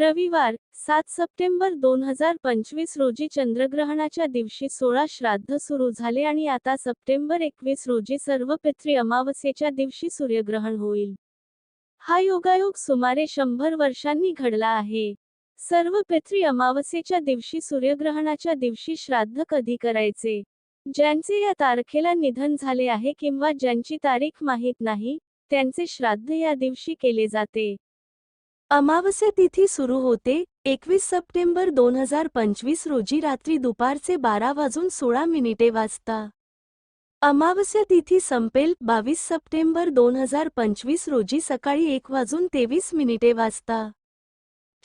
रविवार सात सप्टेंबर दोन हजार पंचवीस रोजी चंद्रग्रहणाच्या दिवशी सोळा श्राद्ध सुरू झाले आणि आता सप्टेंबर एकवीस रोजी सर्व पितृ अमावस्येच्या दिवशी सूर्यग्रहण होईल. हा योगायोग सुमारे शंभर वर्षांनी घडला आहे. सर्व पितृ अमावस्येच्या दिवशी सूर्यग्रहणाच्या दिवशी श्राद्ध कधी करायचे? ज्यांचे या तारखेला निधन झाले आहे किंवा ज्यांची तारीख माहीत नाही त्यांचे श्राद्ध या दिवशी केले जाते. अमावस्या तिथी सुरू होते एकवीस सप्टेंबर दोन हजार पंचवीस रोजी रात्री दुपारचे बारा वाजून सोळा मिनिटे वाजता. अमावस्या तिथी संपेल बावीस सप्टेंबर दोन हजार पंचवीस रोजी सकाळी एक वाजून तेवीस मिनिटे वाजता.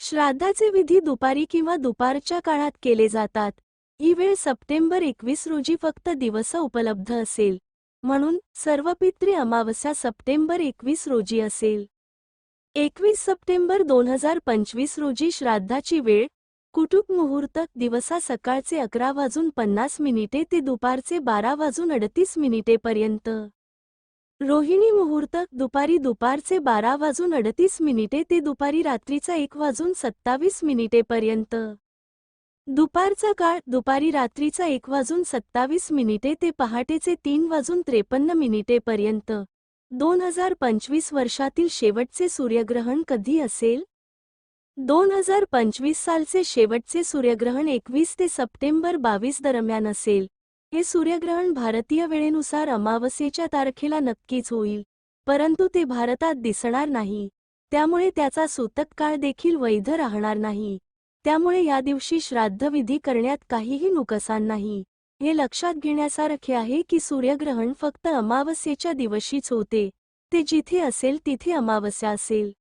श्राद्धाचे विधी दुपारी किंवा दुपारच्या काळात केले जातात. ही वेळ सप्टेंबर एकवीस रोजी फक्त दिवस उपलब्ध असेल. म्हणून सर्व पित्री अमावस्या सप्टेंबर एकवीस रोजी असेल. एकवीस सप्टेंबर दोन हजार पंचवीस रोजी श्राद्धाची वेळ कुटुंब मुहूर्त दिवसा सकाळचे अकरा वाजून पन्नास मिनिटे ते दुपारचे बारा वाजून अडतीस मिनिटेपर्यंत रोहिणी मुहूर्त दुपारी दुपारचे बारा वाजून अडतीस मिनिटे ते दुपारी रात्रीचा एक वाजून सत्तावीस मिनिटेपर्यंत दुपारचा काळ दुपारी रात्रीचा एक वाजून सत्तावीस मिनिटे ते पहाटेचे तीन वाजून त्रेपन्न मिनिटेपर्यंत दोन हजार पंचवीस वर्षातील शेवटचे सूर्यग्रहण कधी असेल? दोन हजार पंचवीस सालचे शेवटचे सूर्यग्रहण एकवीस ते सप्टेंबर बावीस दरम्यान असेल. हे सूर्यग्रहण भारतीय वेळेनुसार अमावस्येच्या तारखेला नक्कीच होईल परंतु ते भारतात दिसणार नाही. त्यामुळे त्याचा सूतक काळ देखील वैध राहणार नाही. त्यामुळे या दिवशी श्राद्धविधी करण्यात काहीही नुकसान नाही. हे लक्षात घेण्यासारखे आहे की सूर्यग्रहण फक्त अमावस्येच्या दिवशीच होते. ते जिथे असेल तिथे अमावस्या असेल.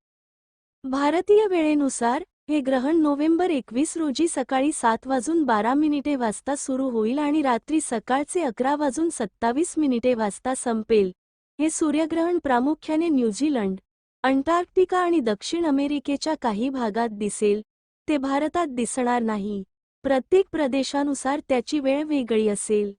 भारतीय वेळेनुसार हे ग्रहण नोव्हेंबर एकवीस रोजी सकाळी सात वाजून बारा मिनिटे वाजता सुरू होईल आणि रात्री सकाळचे अकरा वाजून सत्तावीस मिनिटे वाजता संपेल. हे सूर्यग्रहण प्रामुख्याने न्यूझीलंड अंटार्क्टिका आणि दक्षिण अमेरिकेच्या काही भागात दिसेल. ते भारतात दिसणार नाही. प्रत्येक प्रदेशानुसार त्याची वेळ वेगळी असेल.